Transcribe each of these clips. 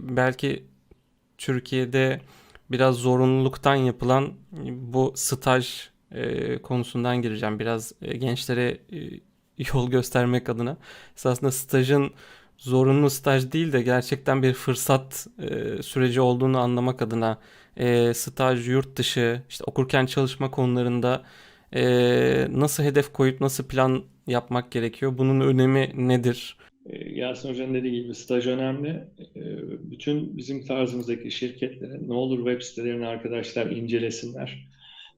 belki Türkiye'de biraz zorunluluktan yapılan bu staj e, konusundan gireceğim. Biraz e, gençlere e, yol göstermek adına. Esasında stajın zorunlu staj değil de gerçekten bir fırsat e, süreci olduğunu anlamak adına e, staj, yurt dışı, işte okurken çalışma konularında e, nasıl hedef koyup nasıl plan yapmak gerekiyor? Bunun önemi nedir? Ee, Yasin Hoca'nın dediği gibi staj önemli. Ee, Bütün bizim tarzımızdaki şirketlere ne olur web sitelerini arkadaşlar incelesinler.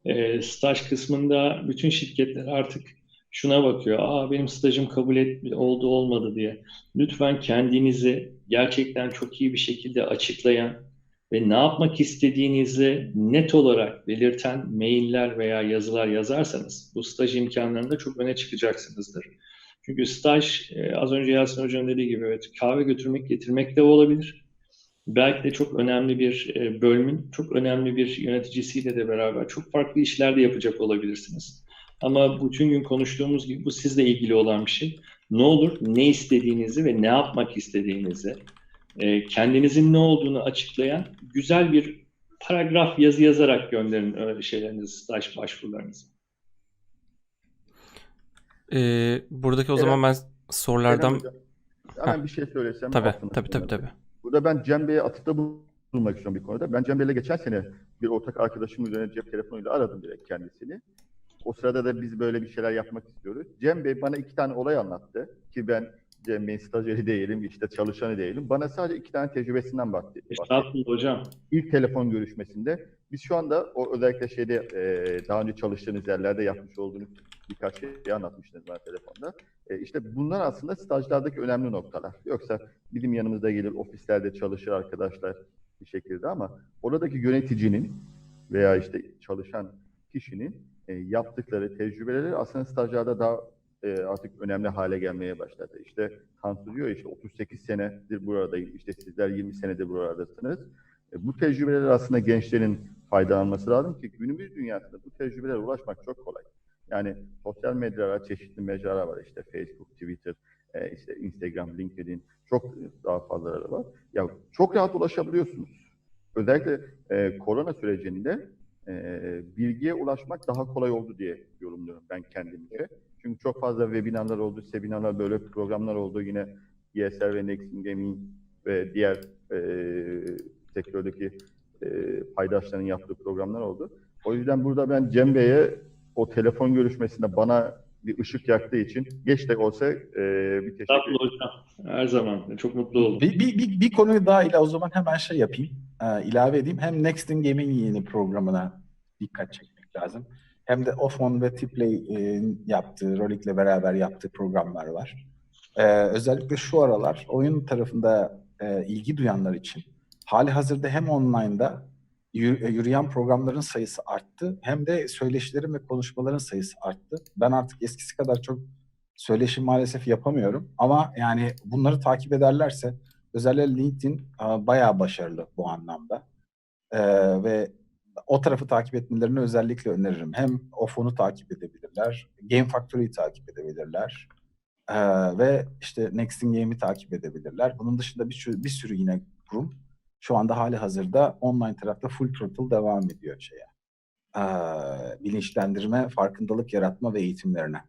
Ee, Staj kısmında bütün şirketler artık şuna bakıyor. Aa benim stajım kabul et, oldu olmadı diye. Lütfen kendinizi gerçekten çok iyi bir şekilde açıklayan ve ne yapmak istediğinizi net olarak belirten mailler veya yazılar yazarsanız bu staj imkanlarında çok öne çıkacaksınızdır. Çünkü staj e, az önce Yasin Hoca'nın dediği gibi evet kahve götürmek getirmek de olabilir. Belki de çok önemli bir e, bölümün çok önemli bir yöneticisiyle de beraber çok farklı işler de yapacak olabilirsiniz. Ama bütün gün konuştuğumuz gibi bu sizle ilgili olan bir şey. Ne olur ne istediğinizi ve ne yapmak istediğinizi e, kendinizin ne olduğunu açıklayan güzel bir paragraf yazı yazarak gönderin öyle şeylerinizi, staj başvurularınızı. E, buradaki o Eren- zaman ben sorulardan Hocam, hemen bir şey söylesem. tabii tabii tabii tabii. Burada ben Cem Bey'e atıfta bulunmak istiyorum bir konuda. Ben Cem Bey'le geçen sene bir ortak arkadaşım üzerine cep telefonuyla aradım direkt kendisini. O sırada da biz böyle bir şeyler yapmak istiyoruz. Cem Bey bana iki tane olay anlattı ki ben Cem Bey'in stajyeri değilim, işte çalışanı değilim. Bana sadece iki tane tecrübesinden bahsetti. Estağfurullah hocam. İlk telefon görüşmesinde biz şu anda o özellikle şeyde e, daha önce çalıştığınız yerlerde yapmış olduğunuz birkaç şey anlatmıştınız bana telefonda. E, işte bunlar aslında stajlardaki önemli noktalar. Yoksa bizim yanımızda gelir ofislerde çalışır arkadaşlar bir şekilde ama oradaki yöneticinin veya işte çalışan kişinin e, yaptıkları tecrübeleri aslında stajlarda daha e, artık önemli hale gelmeye başladı. İşte Tansu diyor işte 38 senedir buradayım, işte sizler 20 senedir buradasınız. E, Bu tecrübeler aslında gençlerin faydalanması lazım ki günümüz dünyasında bu tecrübelere ulaşmak çok kolay. Yani sosyal medyalar, çeşitli mecralar var işte Facebook, Twitter, e, işte Instagram, LinkedIn çok daha fazlaları var. Ya çok rahat ulaşabiliyorsunuz. Özellikle e, korona sürecinde e, bilgiye ulaşmak daha kolay oldu diye yorumluyorum ben kendimce. Çünkü çok fazla webinarlar oldu, seminarlar, böyle programlar oldu. Yine ESL ve Next Gaming ve diğer e, sektördeki e, paydaşların yaptığı programlar oldu. O yüzden burada ben Cem Bey'e o telefon görüşmesinde bana bir ışık yaktığı için geç de olsa e, bir teşekkür Estağfurullah hocam. Her zaman. Çok mutlu oldum. Bir, bir, bir, bir konuyu daha ile o zaman hemen şey yapayım, e, ilave edeyim. Hem Next in Game'in yeni programına dikkat çekmek lazım. Hem de Ofon ve Tiplay e, yaptığı, Rolik'le beraber yaptığı programlar var. E, özellikle şu aralar oyun tarafında e, ilgi duyanlar için hali hazırda hem online'da e, yürüyen programların sayısı arttı hem de söyleşilerin ve konuşmaların sayısı arttı. Ben artık eskisi kadar çok söyleşi maalesef yapamıyorum ama yani bunları takip ederlerse özellikle LinkedIn bayağı başarılı bu anlamda. E, ve o tarafı takip etmelerini özellikle öneririm. Hem Ofon'u takip edebilirler, Game Factory'yi takip edebilirler e, ve işte Next in Game'i takip edebilirler. Bunun dışında bir sürü, bir sürü yine kurum şu anda hali hazırda online tarafta full throttle devam ediyor şeye. E, bilinçlendirme, farkındalık yaratma ve eğitimlerine.